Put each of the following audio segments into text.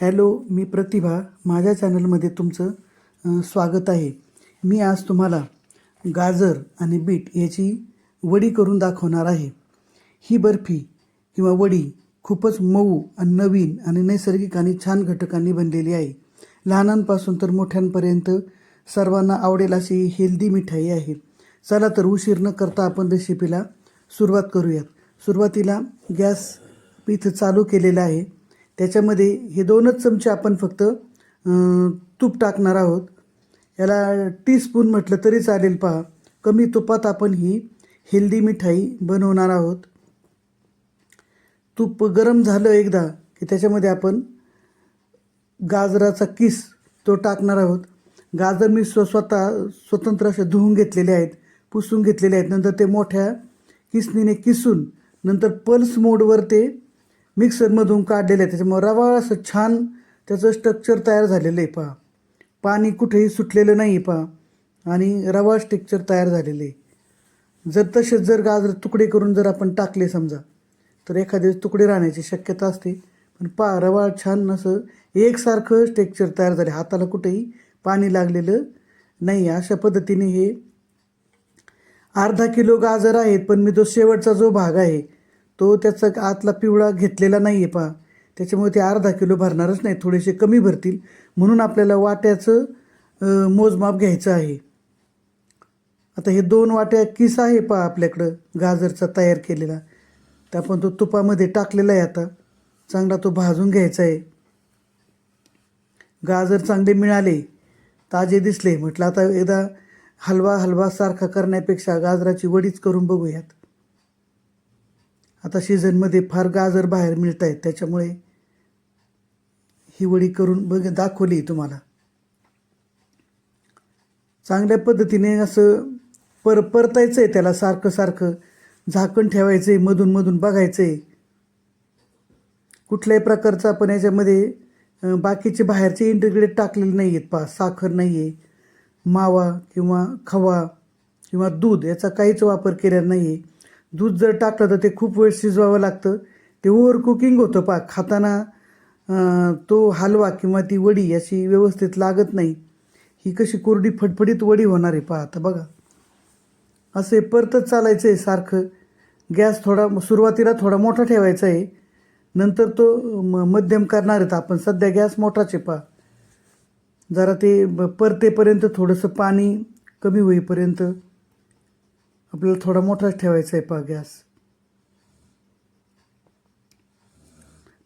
Hello मी प्रतिभा. माझ्या चॅनलमध्ये तुमचं स्वागत आहे. मी आज तुम्हाला गाजर आणि बीट याची वडी करून दाखवणार आहे. ही बर्फी किंवा वडी खूपच मऊ आणि नवीन आणि नैसर्गिक आणि छान घटकांनी बनलेली आहे. लहानांपासून तर मोठ्यांपर्यंत सर्वांना आवडेल अशी हेल्दी मिठाई आहे. चला तर उशीर न करता आपण रेसिपीला सुरुवात करूयात. सुरुवातीला गॅस इथं चालू केलेला आहे. त्याच्यामध्ये हे दोनच चमचे आपण फक्त तूप टाकणार आहोत. याला टीस्पून म्हटलं तरी चालेल पहा. कमी तुपात आपण ही हेल्दी मिठाई बनवणार आहोत. तूप गरम झालं एकदा की त्याच्यामध्ये आपण गाजराचा किस तो टाकणार आहोत. गाजर मी स्व स्वतः स्वतंत्र असे धुवून घेतलेले आहेत पुसून घेतलेले आहेत. नंतर ते मोठ्या किसनीने किसून नंतर पल्स मोडवर ते मिक्सरमधून काढलेले आहे त्याच्यामुळं रवा असं छान त्याचं स्ट्रक्चर तयार झालेलं आहे पहा. पाणी कुठेही सुटलेलं नाही पहा. आणि रवा स्ट्रक्चर तयार झालेलं आहे. जर तसेच जर गाजर तुकडे करून जर आपण टाकले समजा तर एखाद्या तुकडे राहण्याची शक्यता असते. पण पा रवा छान असं एकसारखं स्ट्रक्चर तयार झाले हाताला कुठेही पाणी लागलेलं नाही. अशा पद्धतीने हे अर्धा किलो गाजर आहेत पण मी तो शेवटचा जो भाग आहे तो त्याचा आतला पिवळा घेतलेला नाही आहे पहा. त्याच्यामुळे ते अर्धा किलो भरणारच नाही थोडेसे कमी भरतील. म्हणून आपल्याला वाट्याचं मोजमाप घ्यायचं आहे. आता हे दोन वाट्या किस आहे पहा आपल्याकडं गाजरचा तयार केलेला. तर आपण तो तुपामध्ये टाकलेला आहे आता. चांगला तो भाजून घ्यायचा आहे. गाजर चांगले मिळाले ताजे दिसले. म्हटलं आता एकदा हलवा हलवा सारखा करण्यापेक्षा गाजराची वडीच करून बघूयात. आता सीझनमध्ये फार गाजर बाहेर मिळत आहेत त्याच्यामुळे ही वडी करून बघ दाखवली तुम्हाला. चांगल्या पद्धतीने असं पर परतायचं आहे त्याला सारखं सारखं झाकण ठेवायचं आहे मधून मधून बघायचं आहे कुठल्याही प्रकारचं आपण याच्यामध्ये बाकीचे बाहेरचे इंटिग्रेट टाकलेले नाही आहेत पा साखर नाही आहे मावा किंवा खवा किंवा दूध याचा काहीच वापर केलेला नाही आहे दूध जर टाकलं तर ते खूप वेळ शिजवावं लागतं. ते ओव्हर कुकिंग होतं पा खाताना तो हलवा किंवा ती वडी अशी व्यवस्थित लागत नाही. ही कशी कोरडी फटफटीत वडी होणार आहे पहा आता बघा. असे परतच चालायचं आहे सारखं. गॅस थोडा सुरुवातीला थोडा मोठा ठेवायचा आहे. नंतर तो म मध्यम करणार आहेत आपण. सध्या गॅस मोठाच आहे पहा जरा ते परतेपर्यंत थोडंसं पाणी कमी होईपर्यंत. आपल्याला थोडा मोठाच ठेवायचा आहे पहा गॅस.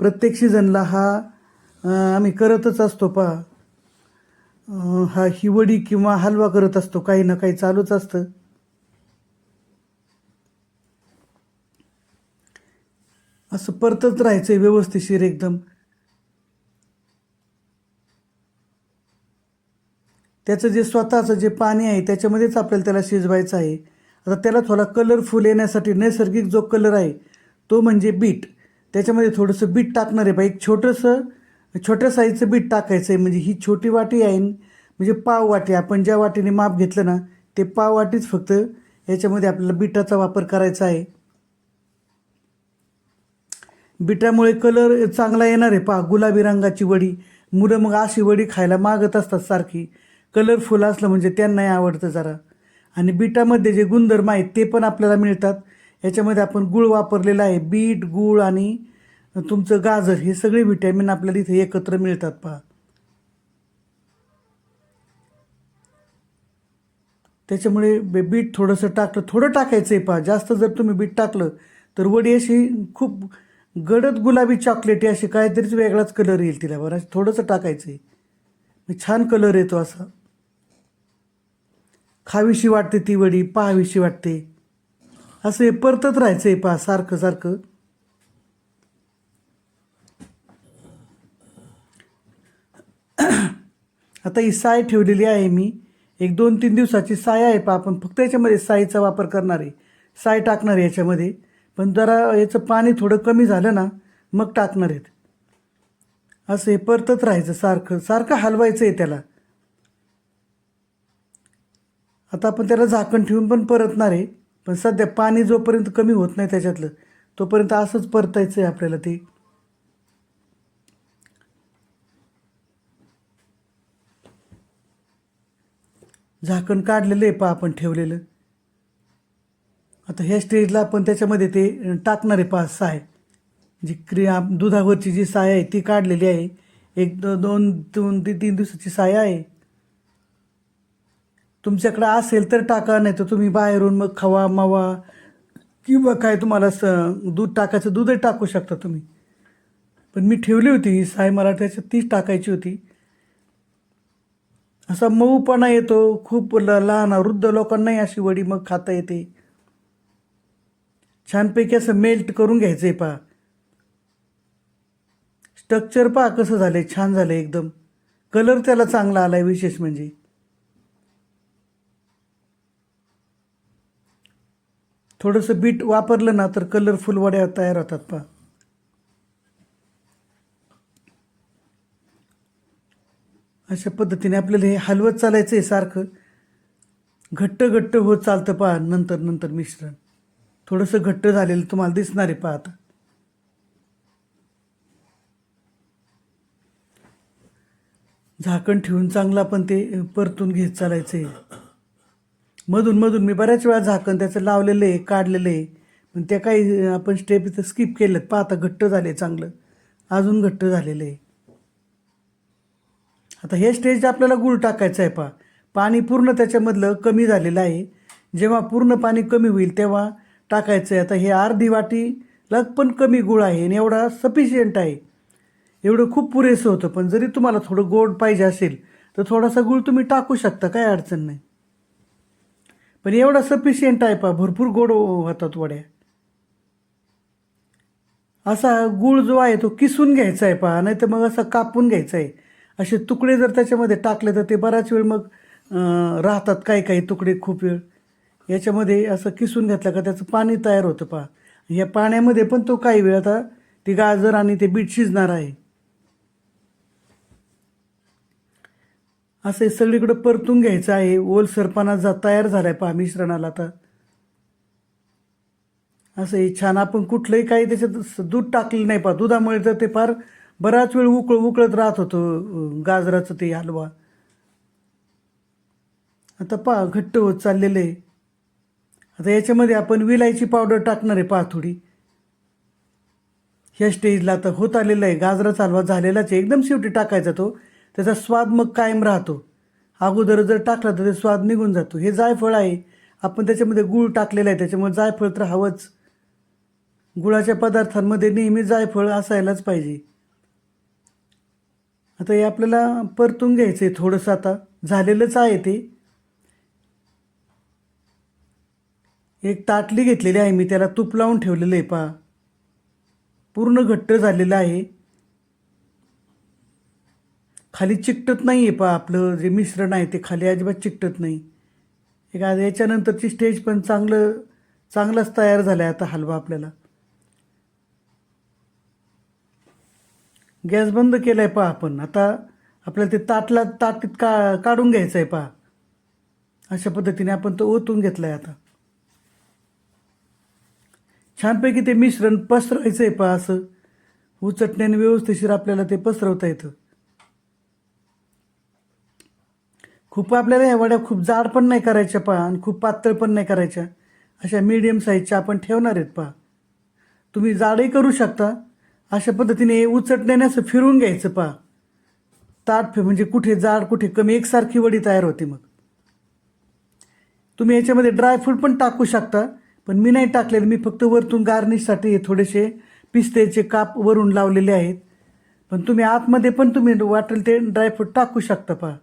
प्रत्येक सीझनला हा आम्ही करतच असतो पहा हा हिवडी किंवा हलवा करत असतो काही ना काही चालूच असतं. असं परतच राहायचं व्यवस्थिशीर एकदम. त्याचं जे स्वतःचं जे पाणी आहे त्याच्यामध्येच आपल्याला त्याला शिजवायचं आहे. आता त्याला थोडा कलरफुल येण्यासाठी नैसर्गिक जो कलर आहे तो म्हणजे बीट त्याच्यामध्ये थोडंसं बीट टाकणार आहे. बा एक छोटंसं छोट्या साईजचं बीट टाकायचं आहे म्हणजे ही छोटी वाटी आहे म्हणजे पाव वाटी. आपण ज्या वाटीने माप घेतलं ना ते पाव वाटीच फक्त याच्यामध्ये आपल्याला बीटाचा वापर करायचा आहे. बिटामुळे कलर चांगला येणार आहे. पहा गुलाबी रंगाची वडी. मुलं मग अशी वडी खायला मागत असतात सारखी. कलरफुल असलं म्हणजे त्यांनाही आवडतं जरा. आणि बीटामध्ये जे गुणधर्म आहेत ते पण आपल्याला मिळतात. याच्यामध्ये आपण गुळ वापरलेला आहे. बीट गूळ आणि तुमचं गाजर हे सगळे व्हिटॅमिन आपल्याला इथे एकत्र मिळतात पहा. त्याच्यामुळे बे- बीट थोडंसं टाकलं. थोडं टाकायचं आहे पहा. जास्त जर तुम्ही बीट टाकलं तर वडी अशी खूप गडद गुलाबी चॉकलेटी अशी काहीतरीच वेगळाच कलर येईल तिला. बरं थोडंसं टाकायचं आहे छान कलर येतो असा. खावीशी वाटते ती वडी पाहावीशी वाटते. असं हे परतत राहायचं आहे पहा सारखं सारखं. आता ही साय ठेवलेली आहे मी. एक दोन तीन दिवसाची साय आहे पहा आपण फक्त याच्यामध्ये साईचा वापर करणार आहे. साय टाकणार आहे याच्यामध्ये. पण जरा याचं पाणी थोडं कमी झालं ना मग टाकणार आहेत. असं हे परतत राहायचं सारखं. सारखं हलवायचं आहे त्याला. आता आपण त्याला झाकण ठेवून पण परतणार आहे. पण सध्या पाणी जोपर्यंत कमी होत नाही त्याच्यातलं तोपर्यंत असंच परतायचं आहे आपल्याला ते. झाकण काढलेलं आहे पा आपण ठेवलेलं. आता ह्या स्टेजला आपण त्याच्यामध्ये ते टाकणारे पा साय. जी क्रिया दुधावरची जी साय आहे ती काढलेली आहे. एक दोन दोन ते तीन दिवसाची साय आहे. तुमच्याकडे असेल तर टाका नाही तर तुम्ही बाहेरून मग खवा मावा किंवा काय तुम्हाला स दूध टाकायचं दूधही टाकू शकता तुम्ही. पण मी ठेवली होती साई साय मला त्याच्यात तीच टाकायची होती. असा मऊपणा येतो खूप ल लहान वृद्ध लोकांनाही अशी वडी मग खाता येते. छानपैकी असं मेल्ट करून घ्यायचं आहे पहा. स्ट्रक्चर पहा कसं झालं आहे छान झालं एकदम. कलर त्याला चांगला आला आहे विशेष म्हणजे. थोडंसं बीट वापरलं ना तर कलरफुल वड्या तयार होतात पहा. अशा पद्धतीने आपल्याला हे हलवत चालायचं आहे सारखं. घट्ट घट्ट होत चालतं पहा नंतर नंतर मिश्रण. थोडंसं घट्ट झालेलं तुम्हाला दिसणार आहे पहा आता. झाकण ठेवून चांगलं आपण ते परतून घेत चालायचं आहे. मधून मधून मी बऱ्याच वेळा झाकण त्याचं लावलेलं आहे काढलेलं आहे. पण त्या काही आपण स्टेप इथं स्किप केलेत. पहा आता घट्ट झाले चांगलं. अजून घट्ट झालेलं आहे. आता हे स्टेज आपल्याला गुळ टाकायचं आहे पहा. पाणी पूर्ण त्याच्यामधलं कमी झालेलं आहे. जेव्हा पूर्ण पाणी कमी होईल तेव्हा टाकायचं आहे. आता हे अर्धी वाटीला पण कमी गुळ आहे आणि एवढा सफिशियंट आहे. एवढं खूप पुरेसं होतं. पण जरी तुम्हाला थोडं गोड पाहिजे असेल तर थोडासा गुळ तुम्ही टाकू शकता. काय अडचण नाही. पण एवढा सफिशियंट आहे पहा भरपूर गोड होतात वड्या असा गुळ जो आहे तो किसून घ्यायचा आहे पहा नाही तर मग असा कापून घ्यायचा आहे. असे तुकडे जर त्याच्यामध्ये टाकले तर ते बराच वेळ मग राहतात काही काही तुकडे खूप वेळ. याच्यामध्ये असं किसून घातलं का त्याचं पाणी तयार होतं पहा. या पाण्यामध्ये पण तो काही वेळ आता ती गाजर आणि ते बीट शिजणार आहे. असं हे सगळीकडं परतून घ्यायचं आहे. ओलसरपणा जा तयार झाला आहे पहा मिश्रणाला आता. असं हे छान आपण कुठलंही काही त्याच्यात दूध टाकलं नाही पहा. दुधामुळे तर ते फार बराच वेळ उकळ उकळत राहत होतं गाजराचं ते हलवा. आता पहा घट्ट होत चाललेलं आहे. आता याच्यामध्ये आपण विलायची पावडर टाकणार आहे पहा थोडी. ह्या स्टेजला आता होत आलेलं आहे. गाजराचा हलवा झालेलाच आहे. एकदम शेवटी टाकायचा तो. त्याचा स्वाद मग कायम राहतो. अगोदर जर टाकला तर ते स्वाद निघून जातो. हे जायफळ आहे. आपण त्याच्यामध्ये गूळ टाकलेलं आहे. त्याच्यामुळे जायफळ तर हवंच. गुळाच्या पदार्थांमध्ये नेहमी जायफळ असायलाच पाहिजे. आता हे आपल्याला परतून घ्यायचं आहे थोडंसं आता. झालेलंच आहे ते. एक ताटली घेतलेली आहे मी. त्याला तूप लावून ठेवलेलं आहे पहा. पूर्ण घट्ट झालेलं आहे. खाली चिकटत नाही आहे पहा आपलं जे मिश्रण आहे ते खाली अजिबात चिकटत नाही. एक आज याच्यानंतरची स्टेज पण चांगलं चांगलाच तयार झाला आहे आता हलवा आपल्याला. गॅस बंद केला आहे पहा आपण. आता आपल्याला ते ताटला ताटीत का काढून घ्यायचं आहे पहा अशा पद्धतीने आपण तो ओतून घेतला आहे आता. छानपैकी ते मिश्रण पसरवायचं आहे पहा असं. उचटण्याने व्यवस्थिशीर आपल्याला ते पसरवता येतं. खूप आपल्याला ह्या वड्या खूप जाड पण नाही करायच्या पहा आणि खूप पातळ पण नाही करायच्या. अशा मीडियम साईजच्या आपण ठेवणार आहेत पहा. तुम्ही जाडही करू शकता. अशा पद्धतीने उचटण्याने असं फिरून घ्यायचं पहा. ताट फि- म्हणजे कुठे जाड कुठे कमी एकसारखी वडी तयार होते मग. तुम्ही याच्यामध्ये ड्रायफ्रूट पण टाकू शकता पण मी नाही टाकलेलं. मी फक्त वरतून गार्निशसाठी थोडेसे पिस्त्याचे काप वरून लावलेले आहेत. पण तुम्ही आतमध्ये पण तुम्ही वाटेल ते ड्रायफ्रूट टाकू शकता पहा.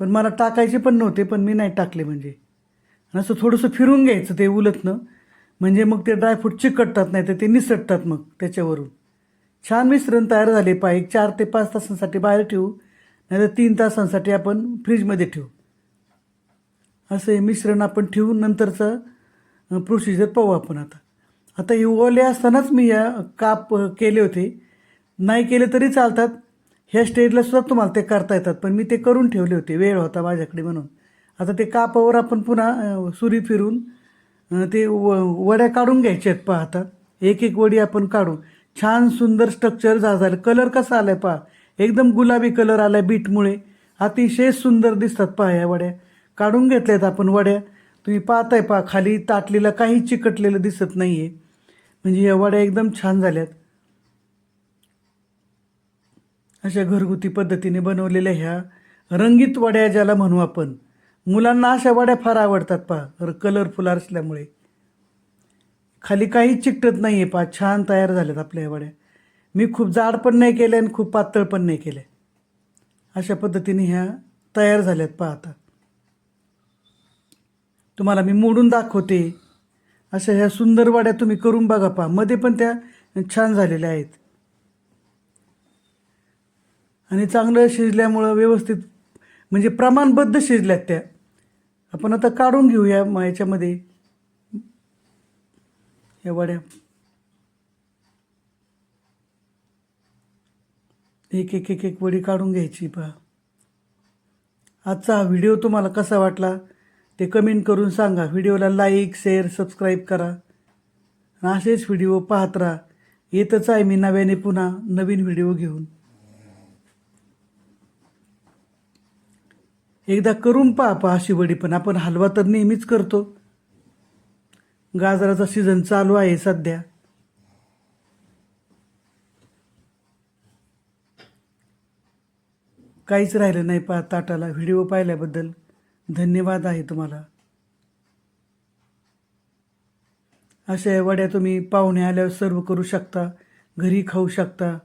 पण मला टाकायचे पण नव्हते पण मी नाही टाकले म्हणजे. आणि असं थोडंसं फिरून घ्यायचं ते उलटनं म्हणजे मग ते ड्रायफ्रूट चिकटतात नाही तर ते निसटतात मग त्याच्यावरून. छान मिश्रण तयार झाले पाहिजे चार ते पाच तासांसाठी बाहेर ठेवू नाही तर तीन तासांसाठी आपण फ्रीजमध्ये ठेवू. असं हे मिश्रण आपण ठेवून नंतरचं प्रोसिजर पाहू आपण आता. आता हे ओले असतानाच मी या काप केले होते. नाही केले तरी चालतात. ह्या स्टेजला सुद्धा तुम्हाला ते करता येतात पण मी ते करून ठेवले होते. वेळ होता माझ्याकडे म्हणून. आता ते कापावर आपण पुन्हा सुरी फिरून ते व वड्या काढून घ्यायच्या आहेत पहा आता. एक एक वडी आपण काढू छान सुंदर स्ट्रक्चर झा झालं. कलर कसा आला आहे पहा. एकदम गुलाबी कलर आला आहे बीटमुळे अतिशय सुंदर दिसतात पहा या वड्या. काढून घेतल्यात आपण वड्या. तुम्ही पाहताय पहा खाली ताटलेलं काही चिकटलेलं दिसत नाही आहे म्हणजे या वड्या एकदम छान झाल्यात. अशा घरगुती पद्धतीने बनवलेल्या ह्या रंगीत वड्या ज्याला म्हणू आपण. मुलांना अशा वड्या फार आवडतात पहा. कलरफुल असल्यामुळे. खाली काही चिकटत नाही आहे पहा. छान तयार झाल्यात आपल्या ह्या वड्या. मी खूप जाड पण नाही केल्या आणि खूप पातळ पण नाही केल्या. अशा पद्धतीने ह्या तयार झाल्यात पहा आता. तुम्हाला मी मोडून दाखवते. अशा ह्या सुंदर वाड्या तुम्ही करून बघा पहा. मध्ये पण त्या छान झालेल्या आहेत. आणि चांगलं शिजल्यामुळं व्यवस्थित म्हणजे प्रमाणबद्ध शिजल्यात त्या. आपण आता काढून घेऊया मग याच्यामध्ये. या वड्या. एक एक एक एक वडी काढून घ्यायची पहा. आजचा हा व्हिडिओ तुम्हाला कसा वाटला ते कमेंट करून सांगा. व्हिडिओला लाईक शेअर सबस्क्राईब करा. असेच व्हिडिओ पाहत राहा. येतच आहे मी नव्याने पुन्हा नवीन व्हिडिओ घेऊन. एकदा करून पहा पहा अशी वडी पण. आपण हलवा तर नेहमीच करतो. गाजराचा सीझन चालू आहे सध्या. काहीच राहिलं नाही पहा ताटाला. व्हिडिओ पाहिल्याबद्दल धन्यवाद आहे तुम्हाला. अशा वड्या तुम्ही पाहुणे आल्यावर सर्व करू शकता. घरी खाऊ शकता.